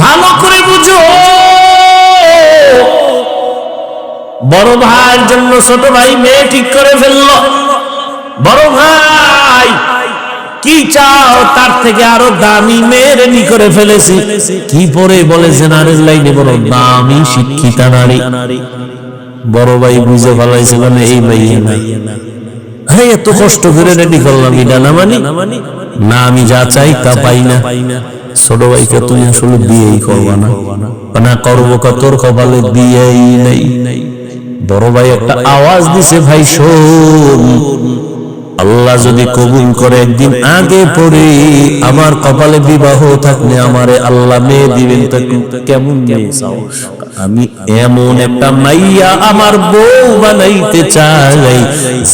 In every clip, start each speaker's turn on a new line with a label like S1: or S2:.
S1: ভালো করে বুঝো। বড় ভাইয়ের জন্য ছোট ভাই মেয়ে ঠিক করে ফেলল। বড় ভাই, কি চাও? তার থেকে আরও দামি মেয়ের নি করে ফেলেছি। কি পরে বলে জেনারেল লাইনে বড় দামি শিক্ষিতা নারী। বড় ভাই বুঝে ফেলাইছে মানে এই মেয়ে না হ্যাঁ এত কষ্ট করে রেডি করলাম, এটা না মানি? না, আমি যা চাই তা পাই না। ছোট ভাইকে আসলে বিয়েই করবা না বিয়েই নেই বড় ভাই একটা আওয়াজ দিছে, ভাই, শোন, আল্লাহ যদি কবুল করে একদিন আগে পরে আমার কপালে বিবাহ থাকলে আমারে আল্লাহ মেয়ে দিবেন, তো কেমন মেয়ে? আমি এমন একটা মাইয়া আমার বউ বানাইতে চাই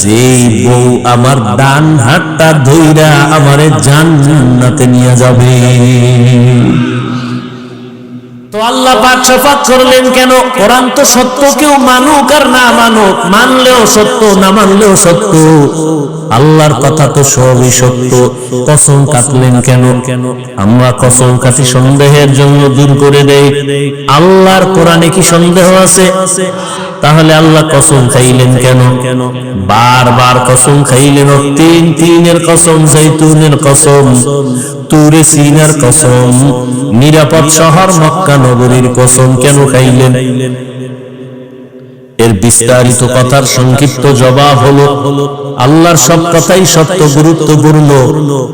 S1: যে বউ আমার ডান হাতটা ধইরা আমারে জান্নাতে নিয়ে যাবে। তো আল্লাহ পাক করলেন কেন? কোরআন তো সত্য, কেউ মানুক আর না মানুক, মানলেও সত্য, না মানলেও সত্য। আল্লাহর কথা তো সবই সত্য। কসম কাটলেন কেন? আমরা কসম কাটি সন্দেহের জন্য দূর করে দেই। আল্লাহর কোরআনে কি সন্দেহ আছে? তাহলে আল্লাহ কসম খাইলেন কেন কেন? বারবার কসম খাইলেন, তিন তিনের কসম, জৈতুনের কসম। তুরে সিনার কসম। নিরাপদ শহর মক্কা নগরীর কসম কেন খাইলেন? এর বিস্তারিত কথার সংক্ষিপ্ত জবাব হলো, আল্লাহর সব কথাই সত্য গুরুত্বপূর্ণ,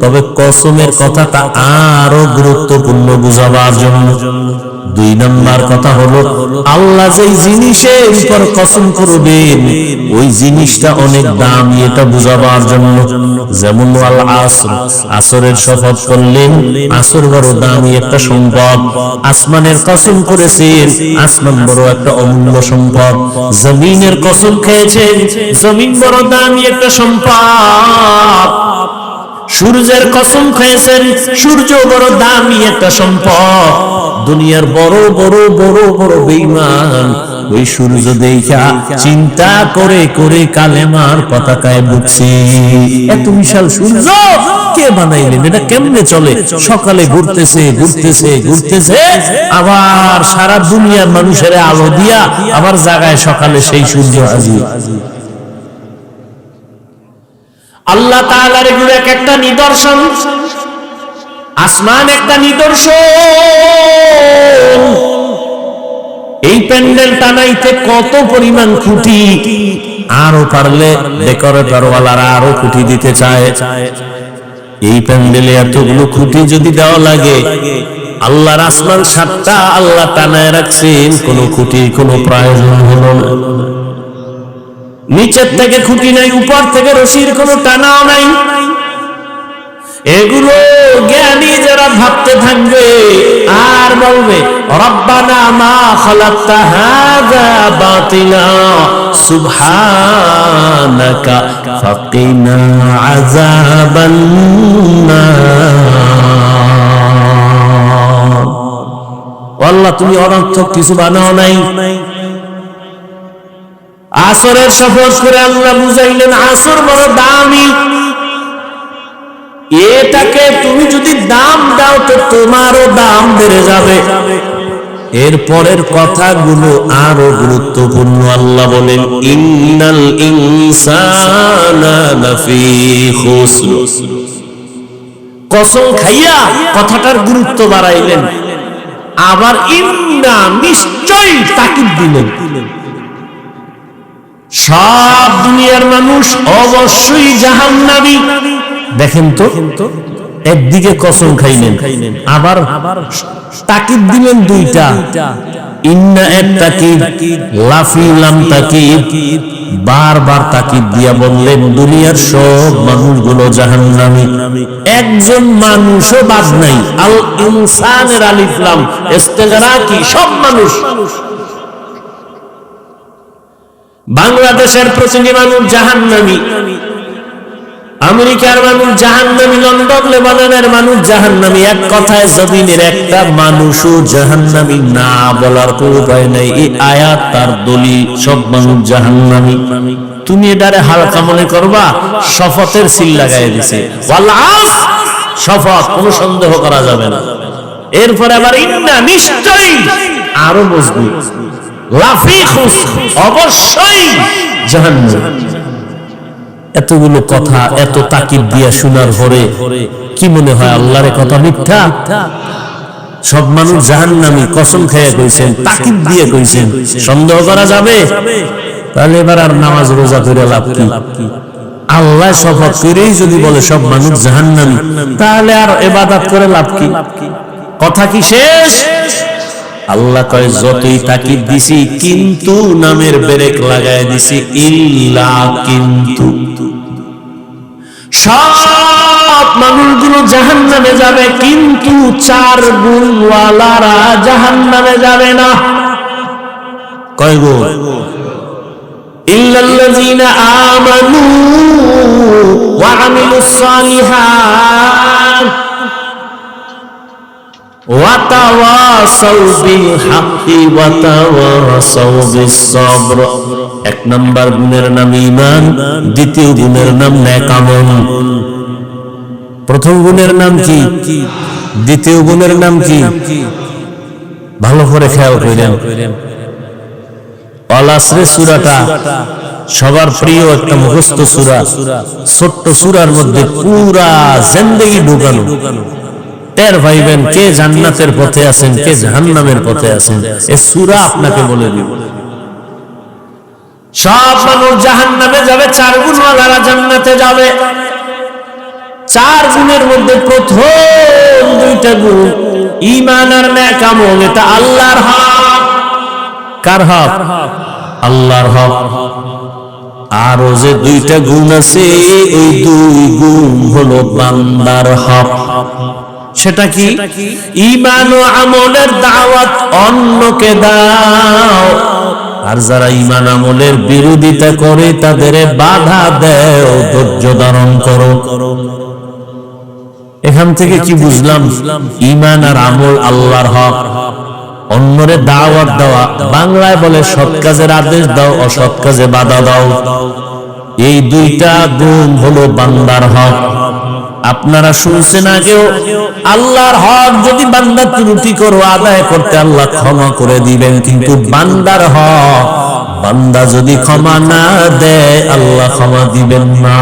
S1: তবে কসমের কথাটা আরও গুরুত্বপূর্ণ বুঝাবার জন্য। দুই নম্বর কথা হলো, আল্লাহ যেই জিনিসের উপর কসম করবেন, ওই জিনিসটা অনেক দামি এটা বুঝাবার জন্য। যেমন আল আসর, আসরের শপথ করলেন, আসর বড় দামি একটা সম্পদ, আসমানের কসম করেছেন আসমান বড় একটা অমূল্য সম্পদ। জমিনের কসম খেয়েছে, জমিন বড় দামি একটা সম্পদ। সূর্যের কসম খেয়েছেন, সূর্য বড় দামি একটা সম্পদ। দুনিয়ার বড় বড় বড় বড় বেইমান ওই সূর্য দেখা চিন্তা করে করে কালেমার পতাকায় বুঝছি এত বিশাল সূর্য! কে বানাইলেন? এটা কেমনে চলে? সকালে ঘুরতেছে ঘুরতেছে ঘুরতেছে, আবার সারা দুনিয়ার মানুষের আলো দিয়া আবার জাগায় সকালে সেই সূর্য আল্লাহ তাআলার এক একটা নিদর্শন, আসমান একটা নিদর্শন। এই প্যান্ডেল টানাইতে কত পরিমাণ খুঁটি? আরও পারলে ডেকোরেটর ওয়ালারা আরও খুঁটি দিতে চায়। এই প্যান্ডেলে এতগুলো খুঁটি যদি দেওয়া লাগে, আল্লাহর আসমান সাতটা আল্লাহ টানায় রাখছেন, কোন খুঁটির কোনো প্রয়োজন হলো না। নিচের থেকে খুঁটি নাই, উপর থেকে রশির কোনো টানাও নাই। এগুলো জ্ঞানী যারা ভাবতে থাকবে, আর বলবে মা তুমি অনর্থক কিছু বানাও নাই। আসরের শপথ করে আল্লাহ বুঝাইলেন, আসর বড় দামি। এটাকে তুমি যদি দাম দাও তো তোমারও দাম বেড়ে যাবে। এর পরের কথাগুলো আরও গুরুত্বপূর্ণ, আল্লাহ বলেন, ইন্নাল কসম খাইয়া কথাটার গুরুত্ব বাড়াইলেন। আবার ইন্না নিশ্চয়ই তাকিদ দিলেন। সব দুনিয়ার মানুষ অবশ্যই জাহান্নামী। দেখেন তো, একদিকে কসম খাইলেন, আবার তাকিদ দিলেন দুইটা। ইন্না এক তাকিদ লাফিলাম তাকিদ, বারবার তাকিদ দিয়া বললেন, দুনিয়ার সব মানুষগুলো জাহান্নামী। একজন মানুষও বাদ নাই, আল ইনসানের সব মানুষ। বাংলাদেশের প্রতিটি মানুষ জাহান্নামী। আমেরিকার মানুষ জাহান্নামী লন্ডন, লেবাননের মানুষ জাহান্নামী। এক কথায় জমিনের একটা মানুষও জাহান্নামী না বলার কোন উপায় নাই। এই আয়াত তার দলি সব মানুষ জাহান্নামী। তুমি এটারে হালকা মনে করবা, শপথের সিল লাগাই দিছে। শপথ, কোনো সন্দেহ করা যাবে না। এরপরে আবার ইন্না নিশ্চয়ই আরও মজবুত। লাফিখুস, অবশ্যই জাহান্নাম। এতগুলো কথা এত তাকিদ দিয়া শোনার পরে কি মনে হয় আল্লাহর কথা মিথ্যা? সব মানুষ জাহান্নামি কসম খেয়ে কইছেন তাকিদ দিয়ে কইছেন। সন্দেহ করা যাবে? তাহলে এবার আর নামাজ রোজা করে লাভ কি? আল্লাহ শপথ করেই যদি বলে সব মানুষ জাহান্নামি তাহলে আর এবাদাত করে লাভ কি? কথা কি শেষ। আল্লাহ কয়, যতই তাকিদ দিছি, কিন্তু নামের ব্রেক লাগায় দিছি, ইল্লা কিন্তু। সব মানুষগুলো জাহান নামে যাবে, কিন্তু চার গুণওয়ালারা জাহান নামে যাবে না। কয় গো? ইল্লাল্লাযীনা আমানু ওয়া আমিলুস সালিহাত। এক নাম্বার গুণের নাম ঈমান, দ্বিতীয় গুণের নাম নেক আমল। প্রথম গুণের নাম কি? দ্বিতীয় গুণের নাম কি? ভালো করে খেয়াল করেন অলাসরে সুরাটা সবার প্রিয় একটা মুখস্থ সুরা, ছোট্ট সুরার মধ্যে পুরা জিন্দেগি ঢুকানো। টের ভাইবেন কে জান্নাতের পথে আছেন কে জাহান্নামের পথে আছেন। এ সুরা আপনাকে বলে দিব। সব মানুষ জাহান্নামে যাবে চার গুণওয়ালারা জান্নাতে যাবে। চার গুণের মধ্যে প্রথম দুইটা গুণ ঈমান আর নেক আমল এটা আল্লাহর হক। কার হক? আল্লাহর হক। আরও যে দুইটা গুণ আছে এই দুই গুণ হলো বান্দার হক। সেটা কি? ইমান ও আমলের দাওয়াত অন্যকে দাও। আর যারা ইমান আমলের বিরোধিতা করে তাদের বাধা দেও ধৈর্য ধারণ করো। এখান থেকে কি বুঝলাম? ইমান আর আমল আল্লাহর হক। অন্যরে দাওয়াত দেওয়া বাংলায় বলে সৎ কাজের আদেশ দাও অসৎ কাজে বাধা দাও। এই দুইটা গুণ হলো বান্দার হক। আপনারা শুনছেন আগেও, আল্লাহর হক যদি বান্দা ত্রুটি করো, আদায় করতে আল্লাহ ক্ষমা করে দিবেন। কিন্তু বান্দার হক, বান্দা যদি ক্ষমা না দেয়, আল্লাহ ক্ষমা দিবেন না।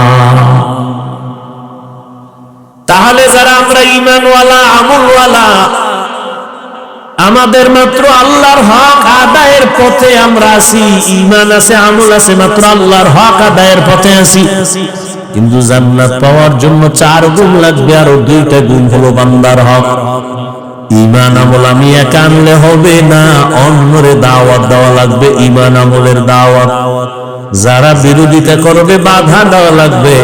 S1: তাহলে যারা আমরা ইমানওয়ালা আমলওয়ালা, আমাদের মাত্র আল্লাহর হক আদায়ের পথে আমরা আছি। ইমান আছে, আমল আছে, মাত্র আল্লাহর হক আদায়ের পথে আছি। কিন্তু জান্নাত পাওয়ার জন্য চার গুণ লাগবে আর দুইটা গুণ হলো বান্দার হক। ইমান আমল আমি একা আনলে হবে না, অন্যরে দাওয়াত দেওয়া লাগবে ইমান আমলের দাওয়াত। যারা বিরোধিতা করবে, বাধা দেওয়া লাগবে।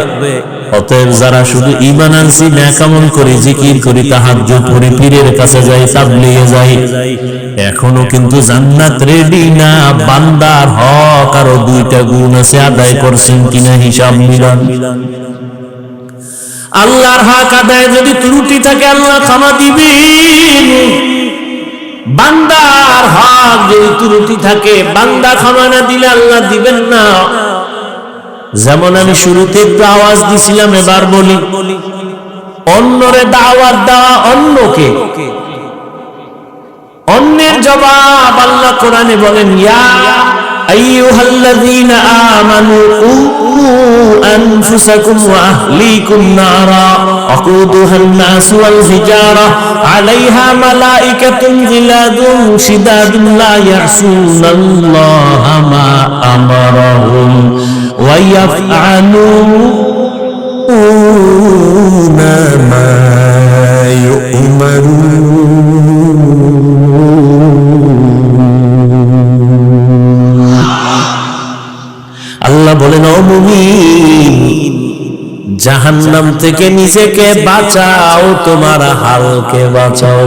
S1: অতএব যারা শুধু ইমান আনছি, ন্যাকামল করি, জিকির করি, তাহাজ্জুদ করি পীরের কাছে যাই, তাবলিগে যাই। এখনও কিন্তু জান্নাত রেডি না। বান্দার হক আরও দুইটা গুণ আছে, আদায় করছেন কিনা হিসাব মিলান। আল্লাহর হক আদায় যদি ত্রুটি থাকে, আল্লাহ ক্ষমা দিবেন। বান্দার হক যদি ত্রুটি থাকে, বান্দা ক্ষমা না দিলে আল্লাহ দিবেন না। যেমন আমি শুরুতে একটু আওয়াজ দিছিলাম, এবার বলি, অন্যরে দাওয়াত দেওয়া অন্যকে অন্যের জবাব আল্লাহ কোরআনে বলেন ইয়া আইয়ুহাল্লাযীনা আমানু কুকু আনফুসাকুম ওয়া আহলিকুম নারা আকুদুহান নাস ওয়াল হিজারা আলাইহা মালাইকাতুন জিলাদুন শিদাদুন লা ইয়াসুনাল্লাহা মা আমারাহুম ওয়া ইয়াফআলুনা মা ইউমারুন বলেন ও মুমিন, জাহান্নাম থেকে নিজেকে বাঁচাও, তোমার হালকে বাঁচাও।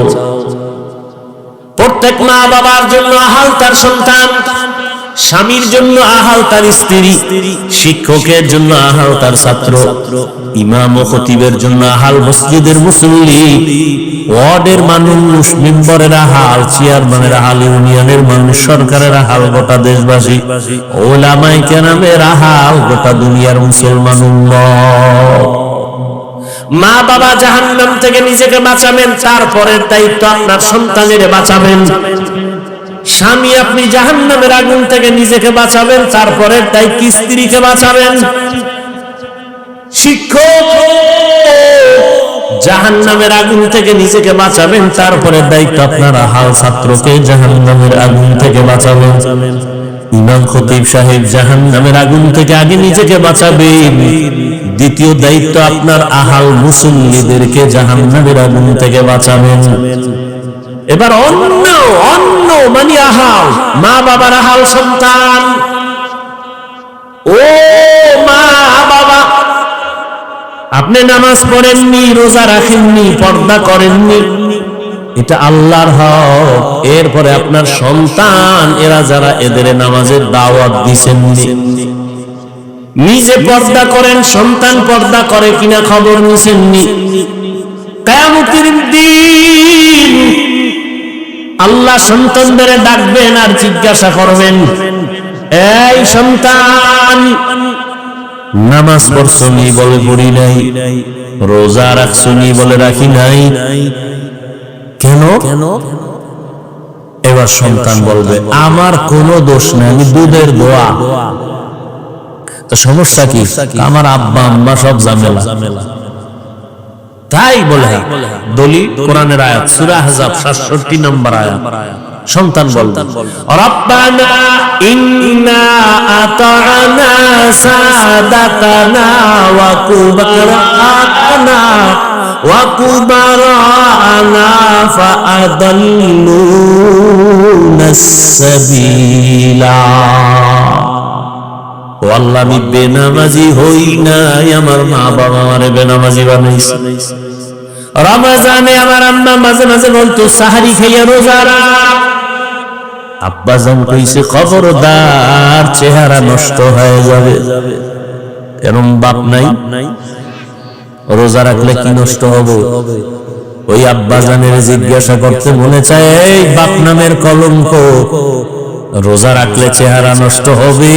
S1: প্রত্যেক মা বাবার জন্য হালকার তার সন্তান। স্বামীর জন্য আহাল তার স্ত্রী, শিক্ষকের জন্য আহাল তার ছাত্র, ইমাম ও খতিবের জন্য আহাল মসজিদের মুসল্লি, ওয়ার্ডের মানুষ, মেম্বরের আহাল, চেয়ারম্যানের আহাল, ইউনিয়নের মানুষ, সরকারের আহাল, গোটা দেশবাসী ওলামাই কেনামের আহাল, গোটা দুনিয়ার মুসলমান মা বাবা জাহান্নাম থেকে নিজেকে বাঁচাবেন, তারপরের দায়িত্ব আপনার সন্তানের বাঁচাবেন। স্বামী, আপনি জাহান্নামের আগুন থেকে নিজেকে বাঁচাবেন তারপরের দায়িত্ব স্ত্রীকে বাঁচাবেন। শিক্ষক জাহান নামের আগুন থেকে নিজেকে বাঁচাবেন, তারপরে দায়িত্ব আপনারা হাল ছাত্রকে জাহান নামের আগুন থেকে বাঁচাবেন। ইমাম খতিব সাহেব জাহান নামের আগুন থেকে আগে নিজেকে বাঁচাবেন। দ্বিতীয় দায়িত্ব আপনার আহাল মুসল্লিদেরকে জাহান নামের আগুন থেকে বাঁচাবেন। এবার অন্য অন্য মানে আহাল, মা বাবার আহাল সন্তান। ও মা বাবা, আপনি নামাজ পড়েননি, রোজা রাখেননি, পর্দা করেননি, এটা আল্লাহর হক। এরপরে আপনার সন্তান, এরা যারা এদের নামাজের দাওয়াত দিছেননি। নিজে পর্দা করেন, সন্তান পর্দা করে কিনা খবর নিছেননি। কেয়ামতের দিন আল্লাহ সন্তানদের ডাকবেন আর জিজ্ঞাসা করবেন, এই সন্তান, নামাজ পড়ছনি বলে পড়ি নাই, রোজা রাখছনি বলে রাখি নাই? কেন কেন? এবার সন্তান বলবে, আমার কোনো দোষ নেই, আমি দুধের দোয়া। তো সমস্যা কি? আমার আব্বা আম্মা সব ঝামেলা। তাই বলে। দলি কোরআনের আয়াত সূরা আহজাব 67 নম্বর আয়াত। সন্তান বলতেন রব্বানা ইন্না আতানা সাদাতানা ওয়া কুবারানা ওয়া কুবারানা ফাআদাল্লুনা সাবিলা। আমি বেনামাজি হই নাই, আমার মা বাবা আমারে বেনামাজি বানাইছে। রমজানে আমার আম্মা মাঝে মাঝে বলতো, সাহারি খাইয়া রোজা আব্বা জান কইছে চেহারা নষ্ট হয়ে যাবে। এরম বাপ নাই। রোজা রাখলে কি নষ্ট হবে? ওই আব্বা জানের জিজ্ঞাসা করতে মনে চায়, এই বাপ নামের কলঙ্ক রোজা রাখলে চেহারা নষ্ট হবে।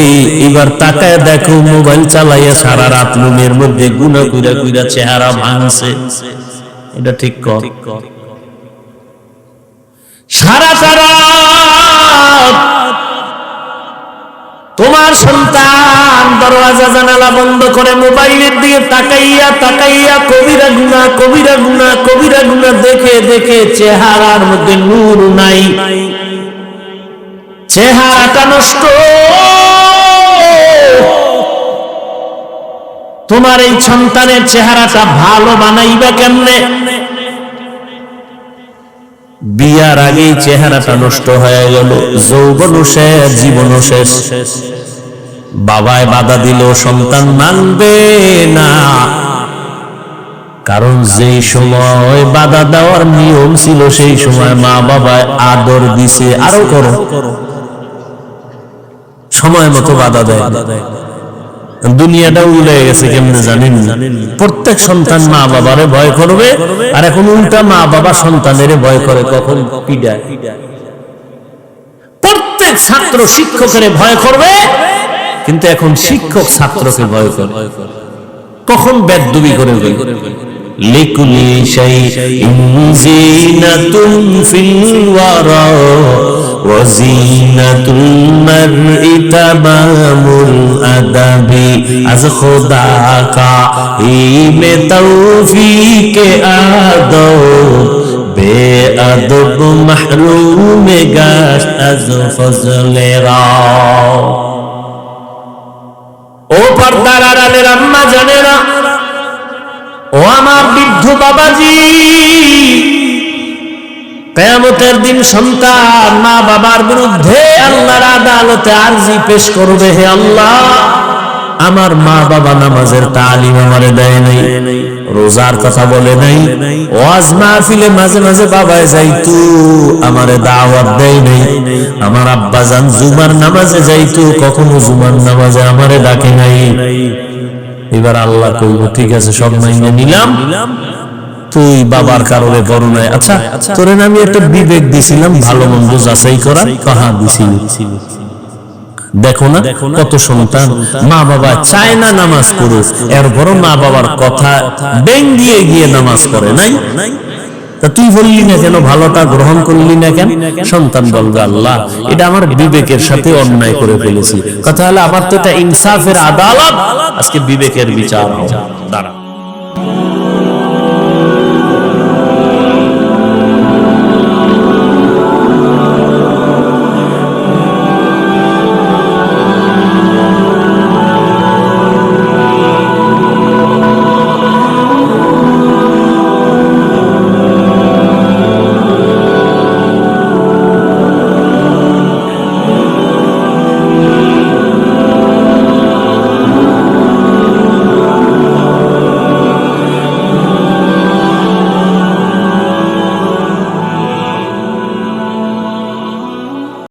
S1: এবার তাকায় দেখো মোবাইল চালাইয়া সারা রাত রুমের মধ্যে গুনা কুইরা কুইরা চেহারা ভাঙছে। এটা ঠিক কর। সারা সারা তোমার সন্তান দরওয়াজা, জানালা বন্ধ করে মোবাইলের দিকে তাকাইয়া তাকাইয়া কবিরা গুনা কবিরা গুনা কবিরা গুনা দেখে দেখে চেহারার মধ্যে নূর নাই। চেহারাটা নষ্ট। তোমার এই সন্তানের চেহারাটা ভালো বানাইবা কেমনে? বিয়ার আগেই চেহারাটা নষ্ট হয়ে গেল যৌবন শেষ জীবন শেষ। বাবায় বাধা দিল, সন্তান মানবে না। কারণ যেই সময় বাধা দেওয়ার নিয়ম ছিল, সেই সময় মা বাবায় আদর দিছে, আরও করো। সময় মতো বাধা দেয়। দুনিয়াটা উল্টে গেছে কেমনে জানেন? প্রত্যেক সন্তান মা বাবারে ভয় করবে আর এখন উল্টা মা বাবা সন্তানের ভয় করে কখন পিডায় প্রত্যেক ছাত্র শিক্ষকের ভয় করবে কিন্তু এখন শিক্ষক ছাত্রকে ভয় করে। কখন বেদবি করে লিকুলি শাইইন জিনাতুন ফিল ওয়ারা ওয়া জিনাতুল মারই তামামুল আদাবি। আজ খোদা কা ইমে তৌফিকে আদো বে আদব মাহরুম গাশ আজ ফজলে রাও ও পর্দার আড়ালের আম্মা জানে না ও আমার বৃদ্ধ বাবাজি, কেয়ামতের দিন সন্তান মা বাবার বিরুদ্ধে আল্লাহর আদালতে আরজি পেশ করবে হে আল্লাহ। আমার মা বাবা নামাজের তালিম আমারে দেয় নাই, রোজার কথা বলে নাই, ওয়াজ মাহফিলে মাঝে মাঝে বাবায় যাইতু, আমারে দাওয়াত দেয় নাই। আমার আব্বা জান জুমার নামাজে যাইতু, কখনো জুমার নামাজে আমারে ডাকে নাই। এবার আল্লাহ কইব ঠিক আছে, সব মাইনে নিলাম। তুই বাবার কারণে নাই। আচ্ছা তোরে আমি একটা বিবেক দিছিলাম, ভালো মন্দ যাচাই করা কাহা দিছিলি। দেখো না কত সন্তান মা বাবা চায় না নামাজ পড়ুক, এরপরও মা বাবার কথা ব্যাং দিয়ে গিয়ে নামাজ পড়ে, নাই? তা তুই বললি না কেন ভালোটা গ্রহণ করলি না কেন? সন্তান বলবে, আল্লাহ, এটা আমার বিবেকের সাথে অন্যায় করে ফেলেছি। কথা হলো আবার তো এটা ইনসাফের আদালত। আজকে বিবেকের বিচার দাঁড়া।